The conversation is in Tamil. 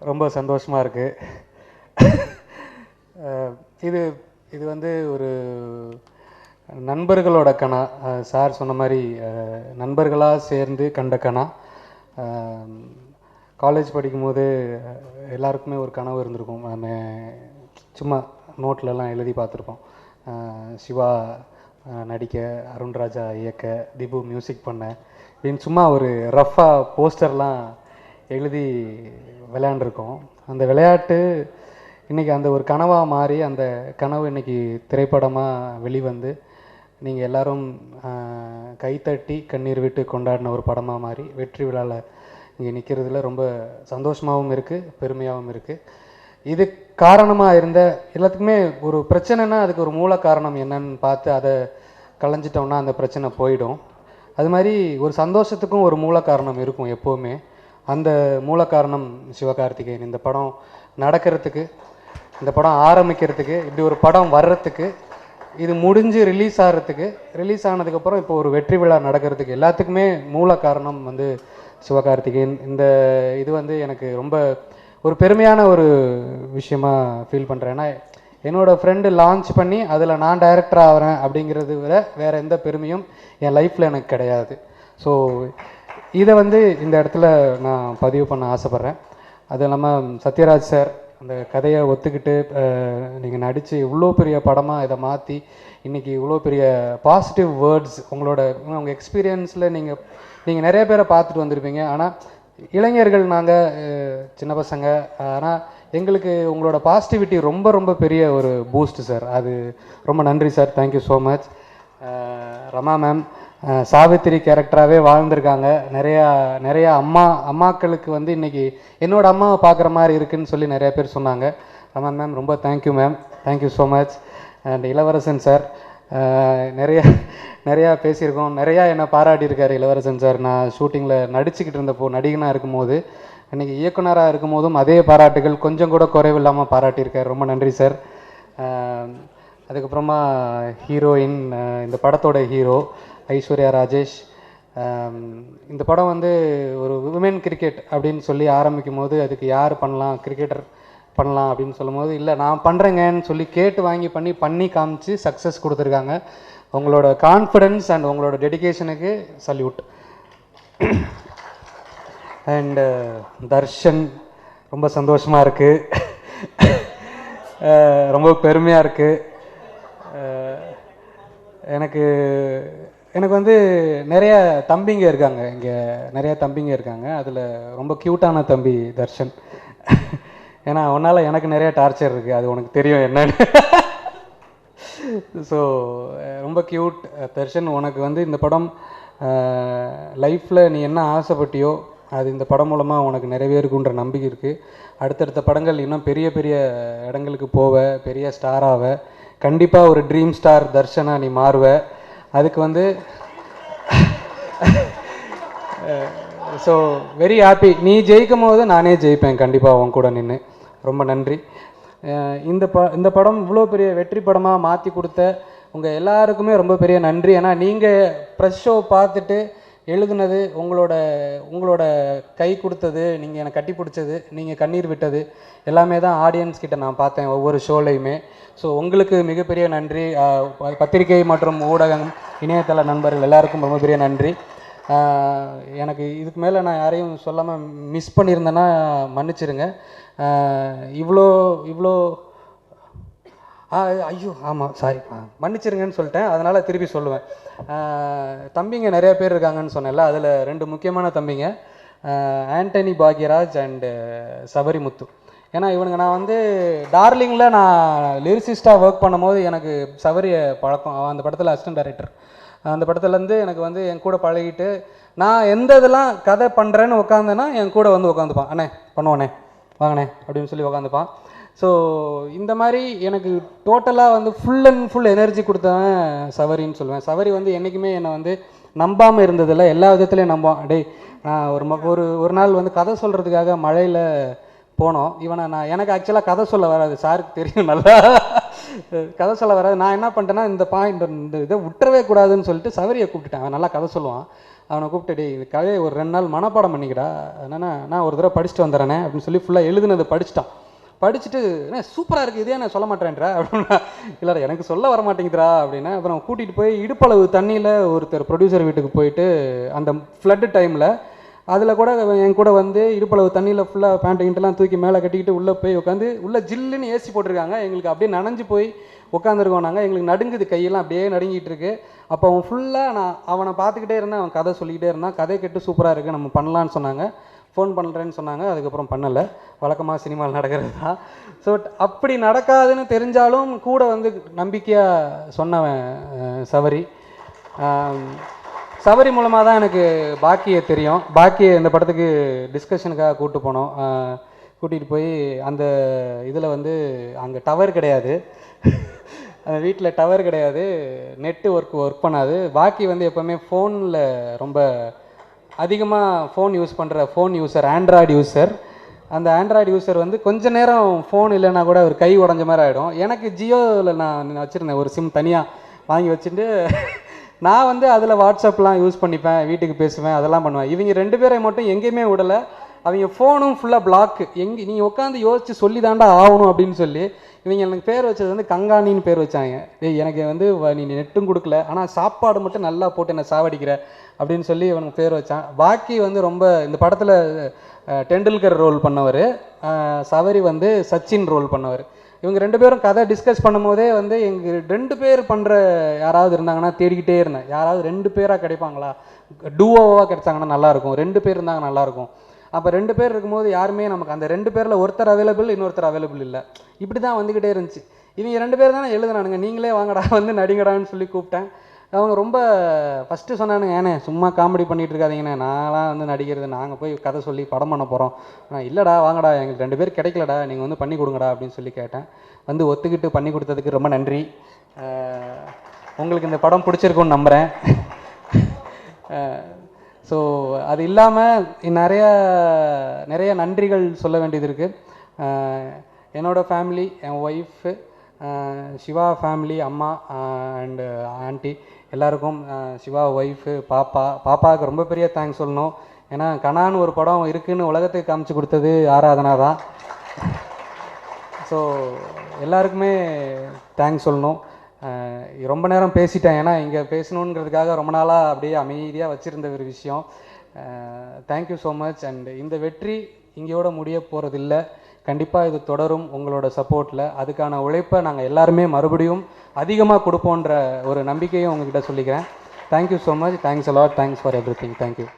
ரொம்ப சந்தோஷமாக இருக்குது இது இது வந்து ஒரு நண்பர்களோட கணா சார் சொன்ன மாதிரி நண்பர்களாக சேர்ந்து கண்ட கணா காலேஜ் படிக்கும்போது எல்லாருக்குமே ஒரு கனவு இருந்திருக்கும். நம்ம சும்மா நோட்லலாம் எழுதி பார்த்துருப்போம். சிவா நடிக்க அருண்ராஜா இயக்க திபு மியூசிக் பண்ண. அப்படின்னு சும்மா ஒரு ரஃப்பாக போஸ்டர்லாம் எழுதி விளையாண்டுருக்கோம். அந்த விளையாட்டு இன்றைக்கி அந்த ஒரு கனவாக மாறி அந்த கனவு இன்றைக்கி திரைப்படமாக வெளிவந்து நீங்கள் எல்லோரும் கைத்தட்டி கண்ணீர் விட்டு கொண்டாடின ஒரு படமாக மாறி வெற்றி விழாவில் இங்கே நிற்கிறதுல ரொம்ப சந்தோஷமாகவும் இருக்குது பெருமையாகவும் இருக்குது இது காரணமாக இருந்த எல்லாத்துக்குமே ஒரு பிரச்சனைனா அதுக்கு ஒரு மூல காரணம் என்னன்னு பார்த்து அதை களைஞ்சிட்டோம்னா அந்த பிரச்சனை போயிடும். அது மாதிரி ஒரு சந்தோஷத்துக்கும் ஒரு மூல காரணம் இருக்கும் எப்போவுமே. அந்த மூல காரணம் சிவகார்த்திகேயன். இந்த படம் நடக்கிறதுக்கு இந்த படம் ஆரம்பிக்கிறதுக்கு இப்படி ஒரு படம் வர்றதுக்கு இது முடிஞ்சு ரிலீஸ் ஆகிறதுக்கு ரிலீஸ் ஆனதுக்கப்புறம் இப்போ ஒரு வெற்றி விழா நடக்கிறதுக்கு எல்லாத்துக்குமே மூல காரணம் வந்து சிவகார்த்திகேயன். இந்த இது வந்து எனக்கு ரொம்ப ஒரு பெருமையான ஒரு விஷயமா ஃபீல் பண்ணுறேன் ஏன்னா என்னோடய ஃப்ரெண்டு லான்ச் பண்ணி அதில் நான் டைரக்டர் ஆகிறேன் அப்படிங்கிறது விட வேறு எந்த பெருமையும் என் லைஃப்பில் எனக்கு கிடையாது. ஸோ இதை வந்து இந்த இடத்துல நான் பதிவு பண்ண ஆசைப்பட்றேன். அது இல்லாமல் சத்யராஜ் சார் அந்த கதையை ஒத்துக்கிட்டு நீங்கள் நடித்து இவ்வளோ பெரிய படமாக இதை மாற்றி இன்றைக்கி இவ்வளோ பெரிய பாசிட்டிவ் வேர்ட்ஸ் உங்களோட உங்கள் எக்ஸ்பீரியன்ஸில் நீங்கள் நீங்கள் நிறைய பேரை பார்த்துட்டு வந்திருப்பீங்க. ஆனால் இளைஞர்கள் நாங்கள் சின்ன பசங்க ஆனால் எங்களுக்கு உங்களோட பாசிட்டிவிட்டி ரொம்ப ரொம்ப பெரிய ஒரு பூஸ்ட் சார் அது ரொம்ப நன்றி sir thank you so much Rama ma'am Savitri கேரக்டராகவே வாழ்ந்திருக்காங்க. நிறையா நிறையா அம்மா அம்மாக்களுக்கு வந்து இன்னைக்கு என்னோடய அம்மாவை பார்க்குற மாதிரி இருக்குன்னு சொல்லி நிறையா பேர் சொன்னாங்க. ரமன் மேம் ரொம்ப thank you ma'am thank you so much and Ilavarasan sir நிறையா நிறையா பேசியிருக்கோம். நிறையா என்னை பாராட்டியிருக்காரு இளவரசன் சார் நான் ஷூட்டிங்கில் நடிச்சுக்கிட்டு இருந்தப்போ நடிகனாக இருக்கும்போது இன்றைக்கி இயக்குனராக இருக்கும் போதும் அதே பாராட்டுகள் கொஞ்சம் கூட குறைவில்லாமல் பாராட்டியிருக்காரு. ரொம்ப நன்றி சார் அதுக்கப்புறமா ஹீரோயின் இந்த படத்தோட ஹீரோ ஐஸ்வர்யா ராஜேஷ். இந்த படம் வந்து ஒரு விமென் கிரிக்கெட் அப்படின்னு சொல்லி ஆரம்பிக்கும் போது அதுக்கு யார் பண்ணலாம் கிரிக்கெட்டர் பண்ணலாம் அப்படின்னு சொல்லும்போது இல்லை நான் பண்ணுறேங்கன்னு சொல்லி கேட்டு வாங்கி பண்ணி பண்ணி காமிச்சு சக்ஸஸ் கொடுத்துருக்காங்க. உங்களோட கான்ஃபிடென்ஸ் அண்ட் உங்களோட டெடிகேஷனுக்கு சல்யூட் அண்டு தர்ஷன் ரொம்ப சந்தோஷமாக இருக்குது ரொம்ப பெருமையாக இருக்குது எனக்கு எனக்கு வந்து நிறைய தம்பிங்க இருக்காங்க. இங்கே நிறைய தம்பிங்க இருக்காங்க. அதில் ரொம்ப க்யூட்டான தம்பி தர்ஷன். ஏன்னா உன்னால் எனக்கு நிறைய டார்ச்சர் இருக்குது அது உனக்கு தெரியும் என்னன்னு. ஸோ ரொம்ப க்யூட் தர்ஷன் உனக்கு வந்து இந்த படம் லைஃப்பில் நீ என்ன ஆசைப்பட்டியோ அது இந்த படம் மூலமாக உனக்கு நிறைவேறுக்குன்ற நம்பிக்கை இருக்குது அடுத்தடுத்த படங்கள் இன்னும் பெரிய பெரிய இடங்களுக்கு போவ பெரிய ஸ்டாராக கண்டிப்பாக ஒரு ட்ரீம் ஸ்டார் தர்ஷனாக நீ மாறுவ. அதுக்கு வந்து ஸோ வெரி ஹாப்பி நீ ஜெயிக்கும் போது நானே ஜெயிப்பேன். கண்டிப்பாக உன் கூட நின்று ரொம்ப நன்றி. இந்த ப இந்த படம் இவ்வளோ பெரிய வெற்றி படமாக மாற்றி கொடுத்த உங்கள் எல்லாருக்குமே ரொம்ப பெரிய நன்றி. ஏன்னா நீங்கள் ப்ரெஷ் ஷோ பார்த்துட்டு எழுதுனது உங்களோட உங்களோட கை கொடுத்தது நீங்கள் எனக்கு கட்டி பிடிச்சது நீங்கள் கண்ணீர் விட்டது எல்லாமே தான் ஆடியன்ஸ் கிட்ட நான் பார்த்தேன் ஒவ்வொரு ஷோலையுமே ஸோ உங்களுக்கு மிகப்பெரிய நன்றி. பத்திரிகை மற்றும் ஊடகம் இணையதள நண்பர்கள் எல்லாருக்கும் ரொம்ப பெரிய நன்றி. எனக்கு இதுக்கு மேலே நான் யாரையும் சொல்லாமல் மிஸ் பண்ணியிருந்தேன்னா மன்னிச்சிருங்க. இவ்வளோ இவ்வளோ ஐயோ ஆமாம் சாரி மன்னிச்சிருங்கன்னு சொல்லிட்டேன். அதனால் திருப்பி சொல்லுவேன். தம்பிங்க நிறைய பேர் இருக்காங்கன்னு சொன்னேன்ல அதில் ரெண்டு முக்கியமான தம்பிங்க. ஆண்டனி பாக்யராஜ் அண்டு சபரிமுத்து. ஏன்னா இவனுங்க நான் வந்து டார்லிங்கில் நான் லிரிசிஸ்டாக ஒர்க் பண்ணும்போது எனக்கு சபரிய பழக்கம். அவன் அந்த படத்தில் அசிஸ்டன்ட் டைரக்டர் அந்த படத்துலேருந்து எனக்கு வந்து என் கூட பழகிட்டு நான் எந்த இதெல்லாம் கதை பண்ணுறேன்னு உட்காந்தேன்னா என் கூட வந்து உட்காந்துப்பான் அண்ணே பண்ணுவானே வாங்கண்ணே அப்படின்னு சொல்லி உட்காந்துப்பான் ஸோ இந்த மாதிரி எனக்கு டோட்டலாக வந்து ஃபுல் அண்ட் ஃபுல் எனர்ஜி கொடுத்தவன் சவரின்னு சொல்லுவேன் சவரி வந்து என்றைக்குமே என்னை வந்து நம்பாமல் இருந்ததில்ல. எல்லா விதத்துலையும் நம்புவான். டேய் நான் ஒரு ம- ஒரு ஒரு நாள் வந்து கதை சொல்கிறதுக்காக மழையில் போனோம். இவனை நான் எனக்கு ஆக்சுவலாக கதை சொல்ல வராது. சாருக்கு தெரியும் நல்லா. கதை சொல்ல வராது. நான் என்ன பண்ணிட்டேன்னா இந்த பாயிண்ட் இந்த இதை விட்டுறவே கூடாதுன்னு சொல்லிட்டு சவரியை கூப்பிட்டுட்டேன். அவன் நல்லா கதை சொல்லுவான். அவனை கூப்பிட்டு டேய் இந்த கதையை ஒரு ரெண்டு நாள் மனப்பாடம் பண்ணிக்கடா. என்னென்னா நான் ஒரு தடவை படிச்சுட்டு வந்துடுறேனே அப்படின்னு சொல்லி ஃபுல்லாக எழுதுனதை படிச்சிட்டான். படிச்சுட்டு என்ன சூப்பராக இருக்குது இதே நான் சொல்ல மாட்டேன்றா? அப்படின்னா இல்லைடா எனக்கு சொல்ல வர மாட்டேங்குதுரா அப்படின்னா அப்புறம் கூட்டிகிட்டு போய் இடுப்பளவு தண்ணியில் ஒருத்தர் ப்ரொடியூசர் வீட்டுக்கு போயிட்டு அந்த ஃப்ளட்டு டைமில் அதில் கூட என் கூட வந்து இடுப்பளவு தண்ணியில் ஃபுல்லாக பேண்ட்டு கிண்டெல்லாம் தூக்கி மேலே கட்டிக்கிட்டு உள்ளே போய் உட்காந்து உள்ளே ஜில்லுன்னு ஏசி போட்டிருக்காங்க. எங்களுக்கு அப்படியே நனைஞ்சு போய் உட்காந்துருக்கோம் நாங்கள் எங்களுக்கு நடுங்குது கையெல்லாம் அப்படியே நடுங்கிட்டு இருக்கு. அப்போ அவன் ஃபுல்லாக நான் அவனை பார்த்துக்கிட்டே இருந்தேன். அவன் கதை சொல்லிக்கிட்டே இருந்தான். கதை கெட்டு சூப்பராக இருக்குது நம்ம பண்ணலான்னு சொன்னாங்க. ஃபோன் பண்ணுறேன்னு சொன்னாங்க. அதுக்கப்புறம் பண்ணலை. வழக்கமாக சினிமாவில் நடக்கிறது தான். ஸோ அப்படி நடக்காதுன்னு தெரிஞ்சாலும் கூட வந்து நம்பிக்கையாக சொன்னவன் சவரி. சவரி மூலமாக தான் எனக்கு பாக்கியை தெரியும். பாக்கியை இந்த படத்துக்கு டிஸ்கஷனுக்காக கூப்பிட்டு போனோம். கூட்டிகிட்டு போய் அந்த இதில் வந்து அங்கே டவர் கிடையாது. வீட்டில் டவர் கிடையாது. நெட்டு ஒர்க் ஒர்க் பண்ணாது. பாக்கி வந்து எப்போவுமே ஃபோனில் ரொம்ப அதிகமாக ஃபோன் யூஸ் பண்ணுற ஃபோன் யூஸர் ஆண்ட்ராய்டு யூஸர் அந்த ஆண்ட்ராய்டு யூஸர் வந்து கொஞ்ச நேரம் ஃபோன் இல்லைன்னா கூட ஒரு கை உடஞ்ச மாதிரி ஆகிடும் எனக்கு ஜியோவில் நான் வச்சுருந்தேன். ஒரு சிம் தனியாக வாங்கி வச்சுட்டு நான் வந்து அதில் வாட்ஸ்அப்லாம் யூஸ் பண்ணிப்பேன். வீட்டுக்கு பேசுவேன். அதெல்லாம் பண்ணுவேன். இவங்க ரெண்டு பேரை மட்டும் எங்கேயுமே விடலை. அவங்க ஃபோனும் ஃபுல்லாக பிளாக்கு எங்கே நீ உட்காந்து யோசித்து சொல்லி தாண்டா ஆகணும் அப்படின்னு சொல்லி இவங்க எனக்கு பேர் வச்சது வந்து கங்காணின்னு பேர் வச்சாங்க. ஏய் எனக்கு வந்து வ- நீ நெட்டும் கொடுக்கல. ஆனால் சாப்பாடு மட்டும் நல்லா போட்டு என்னை சாவடிக்கிற அப்படின்னு சொல்லி இவனுக்கு பேர் வச்சான். பாக்கி வந்து ரொம்ப இந்த படத்தில் டெண்டுல்கர் ரோல் பண்ணவர். சவரி வந்து சச்சின் ரோல் பண்ணவர். இவங்க ரெண்டு பேரும் கதை டிஸ்கஸ் பண்ணும்போதே வந்து எங்கள் ரெண்டு பேர் பண்ணுற யாராவது இருந்தாங்கன்னா தேடிக்கிட்டே இருந்தேன். யாராவது ரெண்டு பேராக கிடைப்பாங்களா? டூவோவாக கிடைச்சாங்கன்னா நல்லாயிருக்கும் ரெண்டு பேர் இருந்தாங்க நல்லாயிருக்கும் அப்போ ரெண்டு பேர் இருக்கும்போது யாருமே நமக்கு அந்த ரெண்டு பேரில் ஒருத்தர் அவைலபிள் இன்னொருத்தர் அவைலபிள் இல்லை. இப்படி தான் வந்துக்கிட்டே இருந்துச்சு. இவங்க ரெண்டு பேர் தானே எழுதுனானுங்க. நீங்களே வாங்கடா வந்து நடிங்கடான்னு சொல்லி கூப்பிட்டேன். அவங்க ரொம்ப ஃபஸ்ட்டு சொன்னானுங்க ஏனே சும்மா காமெடி பண்ணிகிட்டு இருக்காதீங்கண்ணே. நான்லாம் வந்து நடிக்கிறது நாங்கள் போய் கதை சொல்லி படம் பண்ண போகிறோம் நான் இல்லைடா வாங்கடா எங்களுக்கு ரெண்டு பேர் கிடைக்கலடா. நீங்கள் வந்து பண்ணி கொடுங்கடா அப்படின்னு சொல்லி கேட்டேன். வந்து ஒத்துக்கிட்டு பண்ணி கொடுத்ததுக்கு ரொம்ப நன்றி. உங்களுக்கு இந்த படம் பிடிச்சிருக்குன்னு நம்புகிறேன் ஸோ அது இல்லாமல் நிறைய நிறைய நன்றிகள் சொல்ல வேண்டியது இருக்குது என்னோட ஃபேமிலி என் ஒய்ஃபு சிவா ஃபேமிலி அம்மா அண்டு ஆண்டி எல்லாருக்கும் சிவா ஒய்ஃபு பாப்பா பாப்பாவுக்கு ரொம்ப பெரிய தேங்க்ஸ் சொல்லணும். ஏன்னா கனான்னு ஒரு படம் இருக்குதுன்னு உலகத்துக்கு காமிச்சு கொடுத்தது ஆராதனா தான். ஸோ எல்லாருக்குமே தேங்க்ஸ் சொல்லணும். ரொம்ப நேரம் பேசிட்டேன். ஏன்னா இங்கே பேசணுன்றதுக்காக ரொம்ப நாளாக அப்படியே அமைதியாக வச்சுருந்த ஒரு விஷயம். தேங்க்யூ ஸோ மச் அண்ட் இந்த வெற்றி இங்கேயோட முடிய போகிறதில்ல கண்டிப்பாக இது தொடரும் உங்களோட சப்போர்ட்டில் அதுக்கான உழைப்பை நாங்கள் எல்லாருமே மறுபடியும் அதிகமாக கொடுப்போன்ற ஒரு நம்பிக்கையும் உங்ககிட்ட சொல்லிக்கிறேன். Thank you so much thanks a lot thanks for everything thank you